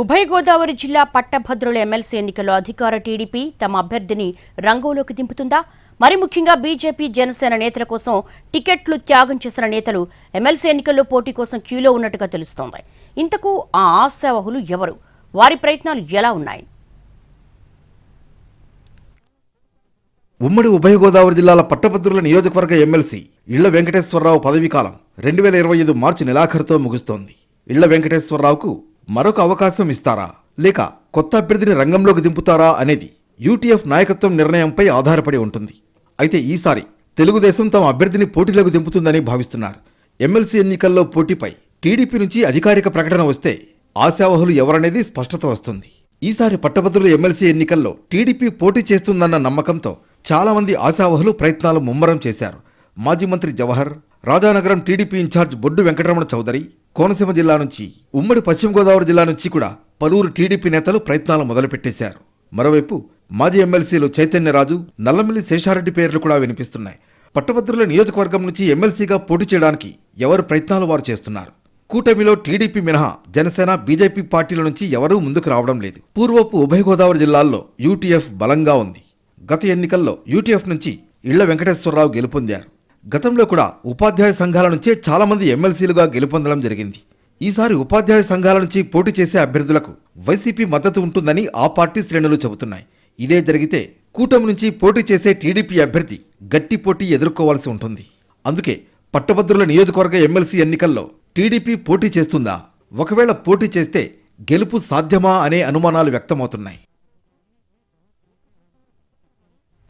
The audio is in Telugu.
ఉభయ గోదావరి జిల్లా పట్టభద్రుల ఎమ్మెల్సీ ఎన్నికల్లో అధికార టీడీపీ తమ అభ్యర్థిని రంగంలోకి దింపుతుందా? మరి ముఖ్యంగా బీజేపీ జనసేన నేతల కోసం టికెట్లు త్యాగం చేసిన నేతలు ఎమ్మెల్సీ ఎన్నికల్లో పోటీ కోసం క్యూలో ఉన్నట్టుగా తెలుస్తోంది. ఇంతకు ఆ ఆశావహులు ఎవరు? వారి ప్రయత్నాలు ఎలా ఉన్నాయి? ఉమ్మడి ఉభయ గోదావరి జిల్లాల పట్టభద్రుల నియోజకవర్గ ఎమ్మెల్సీ ఇళ్ళ వెంకటేశ్వరరావు పదవీకాలం రెండు వేల ఇరవై ఐదు మార్చి నెలాఖరుతో ముగుస్తోంది. ఇళ్ళ వెంకటేశ్వరరావుకు మరొక అవకాశం ఇస్తారా? లేక కొత్త అభ్యర్థిని రంగంలోకి దింపుతారా అనేది యూటీఎఫ్ నాయకత్వం నిర్ణయంపై ఆధారపడి ఉంటుంది. అయితే ఈసారి తెలుగుదేశం తమ అభ్యర్థిని పోటీలకు దింపుతుందని భావిస్తున్నారు. ఎమ్మెల్సీ ఎన్నికల్లో పోటీపై టీడీపీ నుంచి అధికారిక ప్రకటన వస్తే ఆశావహులు ఎవరనేది స్పష్టత వస్తుంది. ఈసారి పట్టభద్రుల ఎమ్మెల్సీ ఎన్నికల్లో టీడీపీ పోటీ చేస్తుందన్న నమ్మకంతో చాలామంది ఆశావహులు ప్రయత్నాలు ముమ్మరం చేశారు. మాజీ మంత్రి జవహర్ రాజానగరం టీడీపీ ఇన్ఛార్జ్ బొడ్డు వెంకటరమణ చౌదరి కోనసీమ జిల్లా నుంచి ఉమ్మడి పశ్చిమ గోదావరి జిల్లా నుంచి కూడా పలువురు టీడీపీ నేతలు ప్రయత్నాలు మొదలుపెట్టేశారు. మరోవైపు మాజీ ఎమ్మెల్సీలు చైతన్యరాజు నల్లమిల్లి శేషారెడ్డి పేర్లు కూడా వినిపిస్తున్నాయి. పట్టభద్రుల నియోజకవర్గం నుంచి ఎమ్మెల్సీగా పోటీ చేయడానికి ఎవరు ప్రయత్నాలు వారు చేస్తున్నారు? కూటమిలో టీడీపీ మినహా జనసేన బీజేపీ పార్టీల నుంచి ఎవరూ ముందుకు రావడం లేదు. పూర్వపు ఉభయ గోదావరి జిల్లాల్లో యూటీఎఫ్ బలంగా ఉంది. గత ఎన్నికల్లో యూటీఎఫ్ నుంచి ఇళ్ళ వెంకటేశ్వరరావు గెలుపొందారు. గతంలో కూడా ఉపాధ్యాయ సంఘాల నుంచే చాలా మంది ఎమ్మెల్సీలుగా గెలుపొందడం జరిగింది. ఈసారి ఉపాధ్యాయ సంఘాల నుంచి పోటీ చేసే అభ్యర్థులకు వైసీపీ మద్దతు ఉంటుందని ఆ పార్టీ శ్రేణులు చెబుతున్నాయి. ఇదే జరిగితే కూటమి నుంచి పోటీ చేసే టీడీపీ అభ్యర్థి గట్టి పోటీ ఎదుర్కోవాల్సి ఉంటుంది. అందుకే పట్టభద్రుల నియోజకవర్గ ఎమ్మెల్సీ ఎన్నికల్లో టీడీపీ పోటీ చేస్తుందా? ఒకవేళ పోటీ చేస్తే గెలుపు సాధ్యమా అనే అనుమానాలు వ్యక్తమవుతున్నాయి.